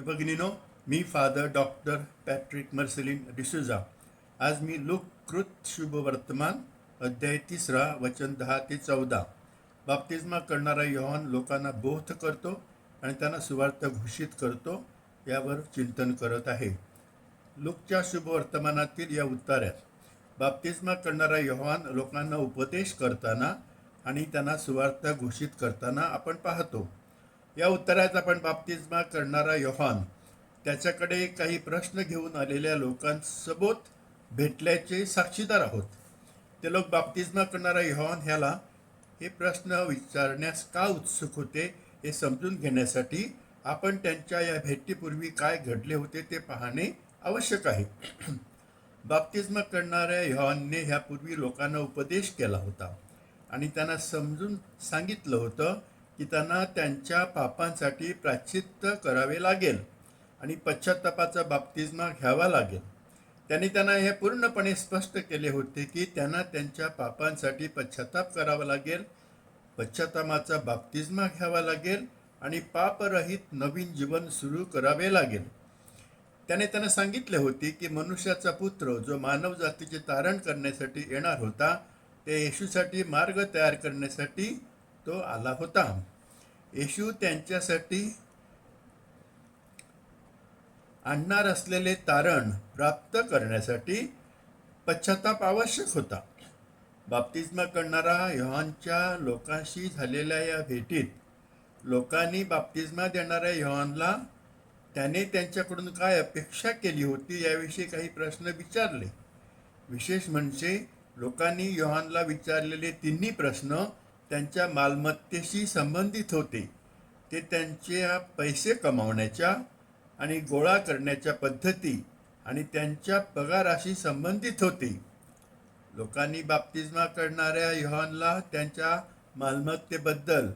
भगिनीनो मी father doctor Patrick Marcellin D'Souza आज मी लोककृत शुभ वर्तमान अध्याय तिसरा वचन दहा ते चौदा. बाप्तिस्मा करणारा योहान लोकांना बोध करतो आणि त्यांना सुवार्थ घोषित करतो यावर चिंतन करत आहे. लुकच्या शुभ वर्तमानातील या उत्ताऱ्यात बाप्तिस्मा करणारा योहान लोकांना उपदेश करताना आणि त्यांना सुवार्थ घोषित करताना आपण पाहतो. या उत्तरात आपण बाप्तिस्मा करणारा योहान त्याच्याकडे काही प्रश्न घेऊन आलेल्या लोकांसोबत भेटल्याचे साक्षीदार आहोत. ते लोक बाप्तिस्मा करणारा योहान ह्याला हे प्रश्न विचारण्यास का उत्सुक होते हे समजून घेण्यासाठी आपण त्यांच्या या भेटीपूर्वी काय घडले होते ते पाहणे आवश्यक आहे. बाप्तिस्मा करणाऱ्या योहानने ह्यापूर्वी लोकांना उपदेश केला होता आणि त्यांना समजून सांगितलं होतं की त्यांना त्यांच्या पापांसाठी प्राचित्त करावे लागेल आणि पश्चात्तापाचा बाप्तिस्मा घ्यावा लागेल. त्यांनी त्यांना हे पूर्णपणे स्पष्ट केले होते की त्यांना त्यांच्या पापांसाठी पश्चाताप करावा लागेल पश्चातापाचा बाप्तिस्मा घ्यावा लागेल आणि पापरहित नवीन जीवन सुरू करावे लागेल. त्याने त्यांना सांगितले होते की मनुष्याचा पुत्र जो मानव जातीचे तारण करण्यासाठी येणार होता ते येशूसाठी मार्ग तयार करण्यासाठी तो आला होता. येशू त्यांच्यासाठी आणणार असलेले तारण प्राप्त करण्यासाठी पश्चाताप आवश्यक होता. बाप्तिस्मा करणारा योहानच्या लोकांशी झालेल्या या भेटीत लोकांनी बाप्तिस्मा देणाऱ्या योहानला त्याने त्यांच्याकडून काय अपेक्षा केली होती याविषयी काही प्रश्न विचारले. विशेष म्हणजे लोकांनी योहानला विचारलेले तिन्ही प्रश्न त्यांच्या मालमत्तेशी संबंधित होते. ते त्यांच्या पैसे कमावण्याच्या आणि गोळा करण्याच्या पद्धती आणि त्यांच्या पगाराशी संबंधित होते. लोकांनी बाप्तिस्मा करणाऱ्या योहानला त्यांच्या मालमत्तेबद्दल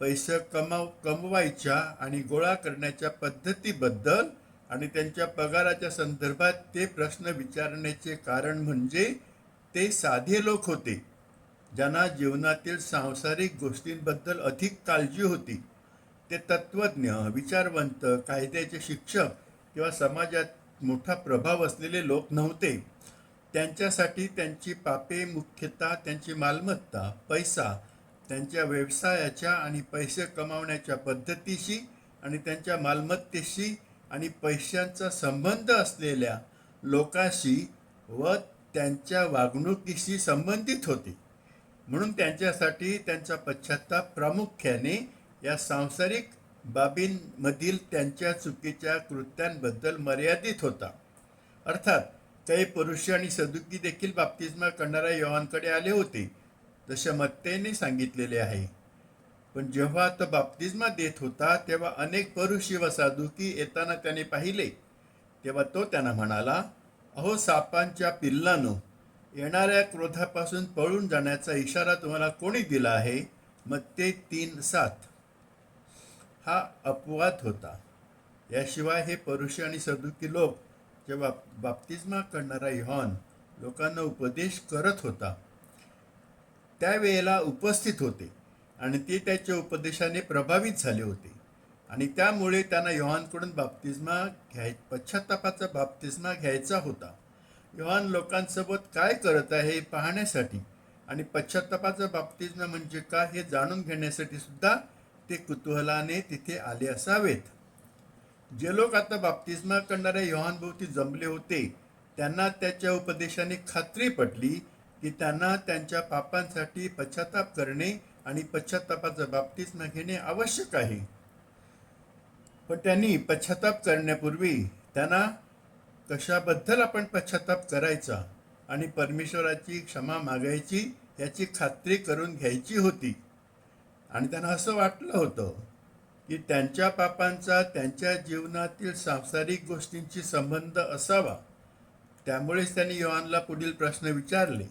पैसे कमाव कमवायच्या आणि गोळा करण्याच्या पद्धतीबद्दल आणि त्यांच्या पगाराच्या संदर्भात ते प्रश्न विचारण्याचे कारण म्हणजे ते साधे लोक होते. ज्यांना जीवनातील सांसारिक गोष्टींबद्दल अधिक काळजी होती ते तत्त्वज्ञ विचारवंत कायद्याचे शिक्षक किंवा समाजात मोठा प्रभाव असलेले लोक नव्हते. त्यांच्यासाठी त्यांची पापे मुख्यतः त्यांची मालमत्ता पैसा त्यांच्या व्यवसायाच्या आणि पैसे कमावण्याच्या पद्धतीशी आणि त्यांच्या मालमत्तेशी आणि पैशांचा संबंध असलेल्या लोकांशी व त्यांच्या वागणुकीशी संबंधित होते. म्हणून त्यांच्यासाठी त्यांचा पश्चाताप प्रामुख्याने या सांसारिक बाबींमधील त्यांच्या चुकीच्या कृत्यांबद्दल मर्यादित होता. अर्थात काही पुरुष आणि सदुकी देखील बाप्तिस्मा करणाऱ्या योहांकडे आले होते जसे मत्तेने सांगितलेले आहे. पण जेव्हा तो बाप्तिस्मा देत होता तेव्हा अनेक परुषी व साधुकी येताना त्याने पाहिले. तेव्हा तो त्यांना म्हणाला अहो सापांच्या पिल्लानो येणाऱ्या क्रोधापासून पळून जाण्याचा इशारा तुम्हाला कोणी दिला आहे? मग ते तीन सात. हा अपवाद होता. याशिवाय हे परुषी आणि सदुकी लोक जेव्हा बाप्तिस्मा करणारा यॉन लोकांना उपदेश करत होता त्यावेळेला उपस्थित होते आणि ते त्याच्या उपदेशाने प्रभावित झाले होते. आणि त्यामुळे त्यांना योहानकडून बाप्तिस्मा घ्याय पश्चातापाचा बाप्तिस्मा घ्यायचा होता. योहान लोकांसोबत काय करत आहे हे पाहण्यासाठी आणि पश्चातापाचं बाप्तिस्मा म्हणजे काय हे जाणून घेण्यासाठी सुद्धा ते कुतूहलाने तिथे आले असावेत. जे लोक आता बाप्तिस्मा करणाऱ्या योहानभोवती जमले होते त्यांना त्याच्या उपदेशाने खात्री पटली की त्यांना त्यांच्या पापांसाठी पश्चाताप करणे आणि पश्चातापाचं बाप्तिस्मा घेणे आवश्यक आहे. पण त्यांनी पश्चाताप करण्यापूर्वी त्यांना कशाबद्दल आपण पश्चाताप करायचा आणि परमेश्वराची क्षमा मागायची याची खात्री करून घ्यायची होती. आणि त्यांना असं वाटलं होतं की त्यांच्या पापांचा त्यांच्या जीवनातील सांसारिक गोष्टींशी संबंध असावा. त्यामुळेच त्यांनी योहानला पुढील प्रश्न विचारले.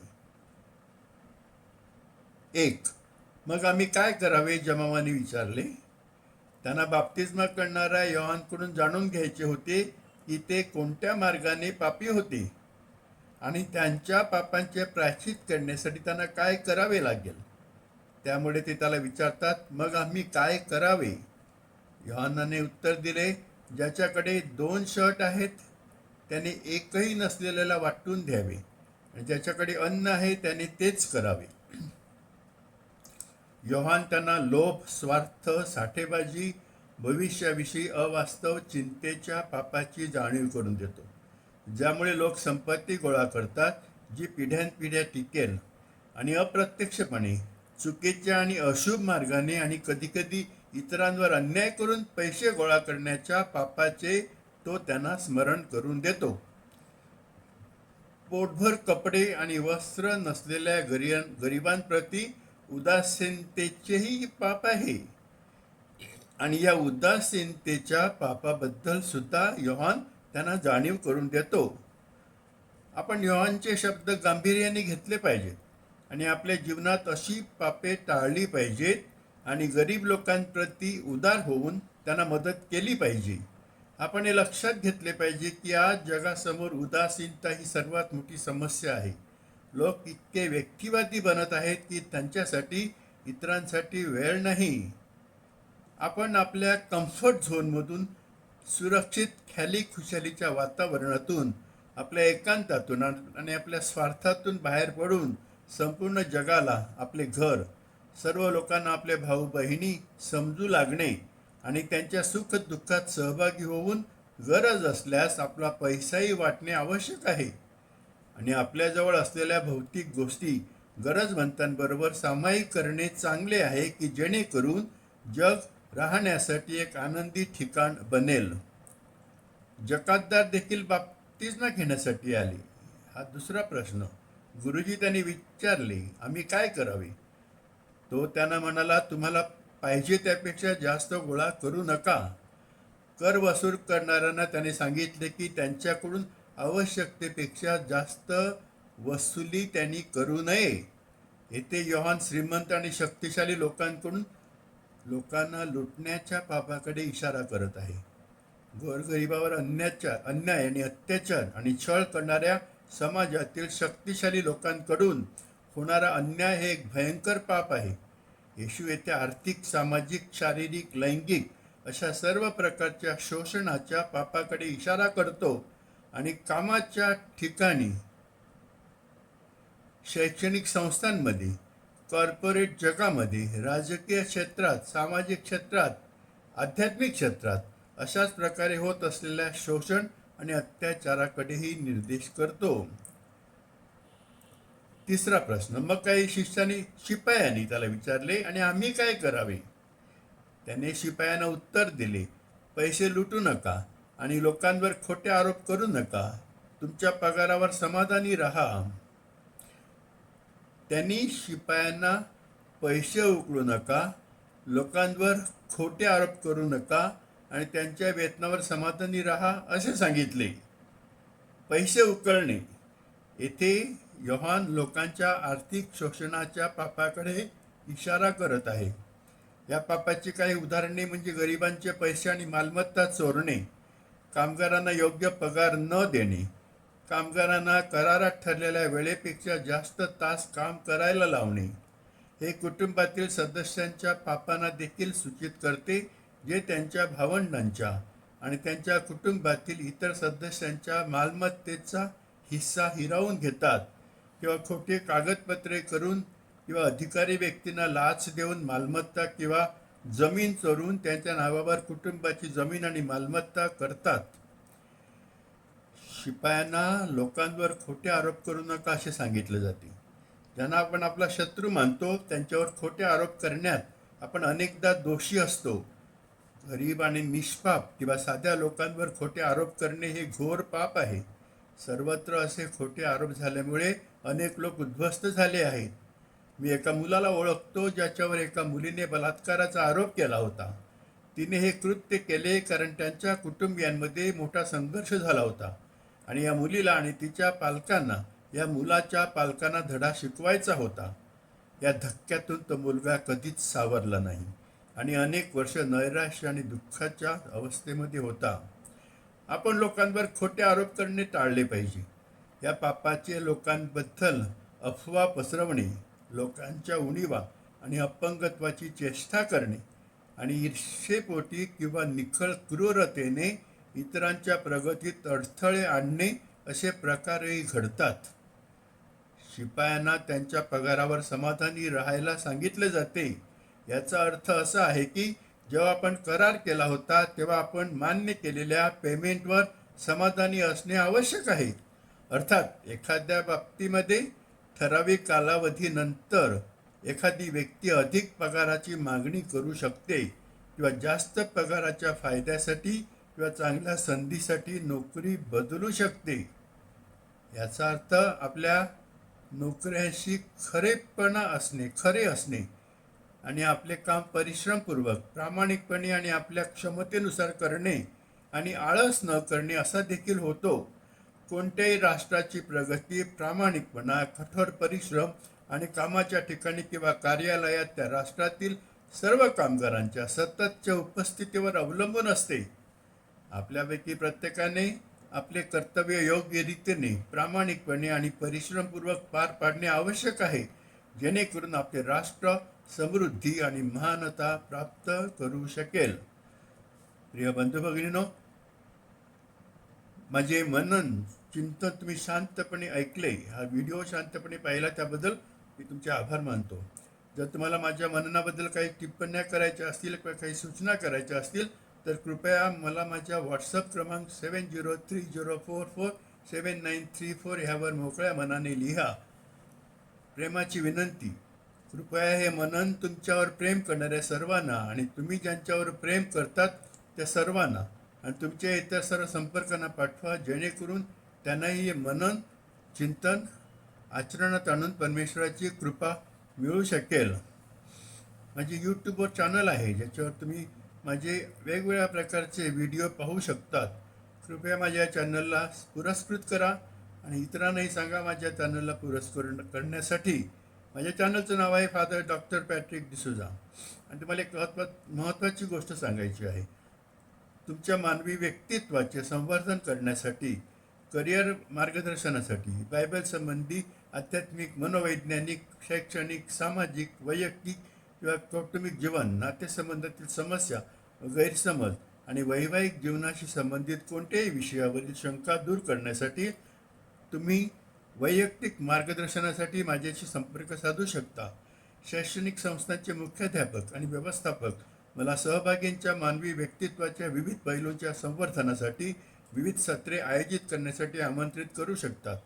एक मग आम्ही काय करावे? जमावाने विचारले. त्यांना बाप्तिस्मा करणाऱ्या योहानकडून जाणून घ्यायचे होते की ते कोणत्या मार्गाने पापी होते आणि त्यांच्या पापांचे प्रायश्चित करण्यासाठी त्यांना काय करावे लागेल? त्यामुळे ते त्याला विचारतात मग आम्ही काय करावे? योहानाने उत्तर दिले ज्याच्याकडे दोन शर्ट आहेत त्याने एकही नसलेल्याला वाटून द्यावे. आणि ज्याच्याकडे अन्न आहे त्याने तेच करावे. योहान त्यांना लोभ स्वार्थ साठेबाजी भविष्याविषयी अवास्तव चिंतेच्या पापाची जाणीव करून देतो. ज्यामुळे लोक संपत्ती गोळा करतात जी पिढ्यानपिढ्या टिकेल आणि अप्रत्यक्षपणे चुकीच्या आणि अशुभ मार्गाने आणि कधीकधी इतरांवर अन्याय करून पैसे गोळा करण्याच्या पापाचे तो त्यांना स्मरण करून देतो. पोटभर कपडे आणि वस्त्र नसलेल्या गरियां गरिबांप्रती उदासीनतेचेही पाप आहे. आणि या उदासीनतेच्या पापाबद्दल सुद्धा योहान त्यांना जाणीव करून देतो. आपण योहानचे शब्द गांभीर्याने घेतले पाहिजेत आणि आपल्या जीवनात अशी पापे टाळली पाहिजेत आणि गरीब लोकांप्रती उदार होऊन त्यांना मदत केली पाहिजे. आपण हे लक्षात घेतले पाहिजे की आज जगासमोर उदासीनता ही सर्वात मोठी समस्या आहे. लोक इतके व्यक्तिवादी बनत आहेत की त्यांच्यासाठी इतरांसाठी वेळ नाही. आपण आपल्या कम्फर्ट झोनमधून सुरक्षित ख्याली खुशालीच्या वातावरणातून आपल्या एकांतातून आणि आपल्या स्वार्थातून बाहेर पडून संपूर्ण जगाला आपले घर सर्व लोकांना आपले भाऊ बहिणी समजू लागणे आणि त्यांच्या सुख दुःखात सहभागी होऊन गरज असल्यास आपला पैसाही वाटणे आवश्यक आहे. आणि आपल्याजवळ असलेल्या भौतिक गोष्टी गरजवंतांबरोबर सामायिक करणे चांगले आहे की जेणेकरून जग राहण्यासाठी एक आनंदी ठिकाण बनेल. जकातदार देखील बाबतीच ना घेण्यासाठी आले. हा दुसरा प्रश्न. गुरुजी त्यांनी विचारले आम्ही काय करावे? तो त्यांना म्हणाला तुम्हाला पाहिजे त्यापेक्षा जास्त गोळा करू नका. कर वसूल करणाऱ्यांना त्याने सांगितले की त्यांच्याकडून आवश्यकतेपेक्षा जास्त वसुली त्यांनी करू नये. येथे योहान श्रीमंत आणि शक्तिशाली लोकांकडून लोकांना लुटण्याच्या पापाकडे इशारा करत आहे. गोरगरिबावर अन्याचार अन्याय आणि अत्याचार आणि छळ करणाऱ्या समाजातील शक्तिशाली लोकांकडून होणारा अन्याय हे एक भयंकर पाप आहे. येशू येथे आर्थिक सामाजिक शारीरिक लैंगिक अशा सर्व प्रकारच्या शोषणाच्या पापाकडे इशारा करतो आणि कामाच्या ठिकाणी शैक्षणिक संस्थांमध्ये कॉर्पोरेट जगामध्ये राजकीय क्षेत्रात सामाजिक क्षेत्रात आध्यात्मिक क्षेत्रात अशाच प्रकारे होत असलेल्या शोषण आणि अत्याचाराकडेही निर्देश करतो. तिसरा प्रश्न मग काही शिष्याने शिपायांनी त्याला विचारले आणि आम्ही काय करावे? त्याने शिपायांना उत्तर दिले पैसे लुटू नका आणि लोकांवर खोटे आरोप करू नका. तुमच्या पगारावर समाधानी राहा. त्यांनी शिपायांना पैसे उकळू नका लोकांवर खोटे आरोप करू नका आणि त्यांच्या वेतनावर समाधानी राहा असे सांगितले. पैसे उकळणे. येथे योहान लोकांच्या आर्थिक शोषणाच्या पापाकडे इशारा करत आहे. या पापाची काही उदाहरणे म्हणजे गरिबांचे पैसे आणि मालमत्ता चोरणे कामगारांना योग्य पगार न देणे कामगारांना करारात ठरलेल्या वेळेपेक्षा जास्त तास काम करायला लावणे हे कुटुंबातील सदस्यांच्या पापांना देखील सूचित करते जे त्यांच्या भावंडांच्या आणि त्यांच्या कुटुंबातील इतर सदस्यांच्या मालमत्तेचा हिस्सा हिरावून घेतात किंवा खोटे कागदपत्रे करून किंवा अधिकारी व्यक्तींना लाच देऊन मालमत्ता किंवा जमीन चोरून त्यांच्या नावावर कुटुंबाची जमीन आणि मालमत्ता करतात. शिपायांना लोकांवर खोटे आरोप करू नका असे सांगितले जाते. ज्यांना आपण आपला शत्रू मानतो त्यांच्यावर खोटे आरोप करण्यात आपण अनेकदा दोषी असतो. गरीब आणि निष्पाप किंवा साध्या लोकांवर खोटे आरोप करणे हे घोर पाप आहे. सर्वत्र असे खोटे आरोप झाल्यामुळे अनेक लोक उद्ध्वस्त झाले आहेत. मी एका मुलाला ओळखतो ज्याच्यावर एका मुलीने बलात्काराचा आरोप केला होता. तिने हे कृत्य केले कारण त्यांच्या कुटुंबियांमध्ये मोठा संघर्ष झाला होता. आणि या मुलीला आणि तिच्या पालकांना या मुलाच्या पालकांना धडा शिकवायचा होता. या धक्क्यातून तो मुलगा कधीच सावरला नाही आणि अनेक वर्ष नैराश्य आणि दुःखाच्या अवस्थेमध्ये होता. आपण लोकांवर खोटे आरोप करणे टाळले पाहिजे. या पापाचे लोकांबद्दल अफवा पसरवणे लोकांच्या उणीवा आणि अपंगत्वाची चेष्टा करणे आणि ईर्षेपोटी किंवा निखळ क्रूरतेने इतरांच्या प्रगतीत अडथळे आणणे असे प्रकारही घडतात. शिपायांना त्यांच्या पगारावर समाधानी राहायला सांगितले जाते. याचा अर्थ असा आहे की जेव्हा आपण करार केला होता तेव्हा आपण मान्य केलेल्या पेमेंटवर समाधानी असणे आवश्यक आहे. अर्थात एखाद्या बाबतीमध्ये ठराविक कालावधीनंतर एखादी व्यक्ती अधिक पगाराची मागणी करू शकते किंवा जास्त पगाराच्या फायद्यासाठी किंवा चांगल्या संधीसाठी नोकरी बदलू शकते. याचा अर्थ आपल्या नोकऱ्यांशी खरेपणा असणे खरे असणे आणि आपले काम परिश्रमपूर्वक प्रामाणिकपणे आणि आपल्या क्षमतेनुसार करणे आणि आळस न करणे असा देखील होतो. कोणत्याही राष्ट्राची प्रगती प्रामाणिकपणा कठोर परिश्रम आणि कामाच्या ठिकाणी किंवा कार्यालयात त्या राष्ट्रातील सर्व कामगारांच्या सततच्या उपस्थितीवर अवलंबून असते. आपल्यापैकी प्रत्येकाने आपले कर्तव्य योग्य रीतीने प्रामाणिकपणे आणि परिश्रमपूर्वक पार पाडणे आवश्यक आहे. जेणेकरून आपले राष्ट्र समृद्धी आणि महानता प्राप्त करू शकेल. प्रिय बंधू भगिनीनो माझे मनन चिंतन तुम्ही शांतपणे ऐकले. हा व्हिडिओ शांतपणे पाहिला त्याबद्दल मी तुमचे आभार मानतो. जर तुम्हाला माझ्या मननाबद्दल काही टिप्पण्या करायच्या असतील किंवा काही सूचना करायच्या असतील तर कृपया मला माझ्या व्हॉट्सअप क्रमांक seven zero three zero four four seven nine three four ह्यावर मोकळ्या मनाने लिहा. प्रेमाची विनंती. कृपया हे मनन तुमच्यावर प्रेम करणाऱ्या सर्वांना आणि तुम्ही ज्यांच्यावर प्रेम करतात त्या सर्वांना आणि तुमच्या इतर सर्व संपर्कांना पाठवा जेणेकरून त्यांनाही हे मनन चिंतन आचरणात आणून परमेश्वराची कृपा मिळू शकेल. माझे यूट्यूबवर चॅनल आहे ज्याच्यावर तुम्ही माझे वेगवेगळ्या प्रकारचे व्हिडिओ पाहू शकतात. कृपया माझ्या चॅनलला पुरस्कृत करा आणि इतरांनाही सांगा माझ्या चॅनलला पुरस्कृत करण्यासाठी. माझ्या चॅनलचं नाव आहे फादर डॉक्टर पॅट्रिक डिसोजा. आणि तुम्हाला एक महत्वा महत्त्वाची गोष्ट सांगायची आहे. तुमच्या मानवी व्यक्तित्वाचे संवर्धन करण्यासाठी करिअर मार्गदर्शनासाठी बायबल संबंधी आध्यात्मिक मनोवैज्ञानिक शैक्षणिक सामाजिक वैयक्तिक किंवा कौटुंबिक जीवन नातेसंबंधातील समस्या गैरसमज आणि वैवाहिक जीवनाशी संबंधित कोणत्याही विषयावरील शंका दूर करण्यासाठी तुम्ही वैयक्तिक मार्गदर्शनासाठी माझ्याशी संपर्क साधू शकता. शैक्षणिक संस्थांचे मुख्याध्यापक आणि व्यवस्थापक मला सहभागींच्या मानवी व्यक्तित्वाच्या विविध पैलूंच्या संवर्धनासाठी विविध सत्रे आयोजित करण्यासाठी आमंत्रित करू शकतात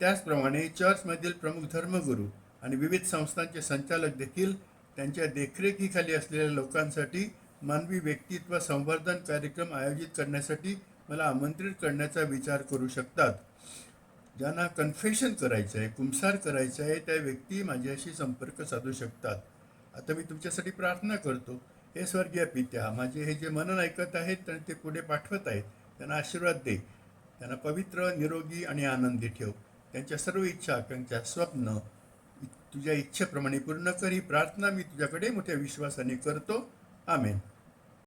त्याचप्रमाणे चर्चमधील प्रमुख धर्मगुरू आणि विविध संस्थांचे संचालक देखील त्यांच्या देखरेखीखाली असलेल्या लोकांसाठी मानवी व्यक्तित्व संवर्धन कार्यक्रम आयोजित करण्यासाठी मला आमंत्रित करण्याचा विचार करू शकतात. ज्यांना कन्फेशन करायचं आहे कुंसार करायचं आहे त्या व्यक्ती माझ्याशी संपर्क साधू शकतात. आता मी तुमच्यासाठी प्रार्थना करतो. हे स्वर्गीय पित्या माझे हे जे मनन ऐकत आहेत त्यांना ते पुढे पाठवत आहेत. त्यांना आशीर्वाद दे. त्यांना पवित्र निरोगी आणि आनंदी ठेव. त्यांच्या सर्व इच्छा आकांक्षा स्वप्न तुझ्या इच्छेप्रमाणे पूर्ण कर. ही प्रार्थना मी तुझ्याकडे मोठ्या विश्वासाने करतो. आमेन.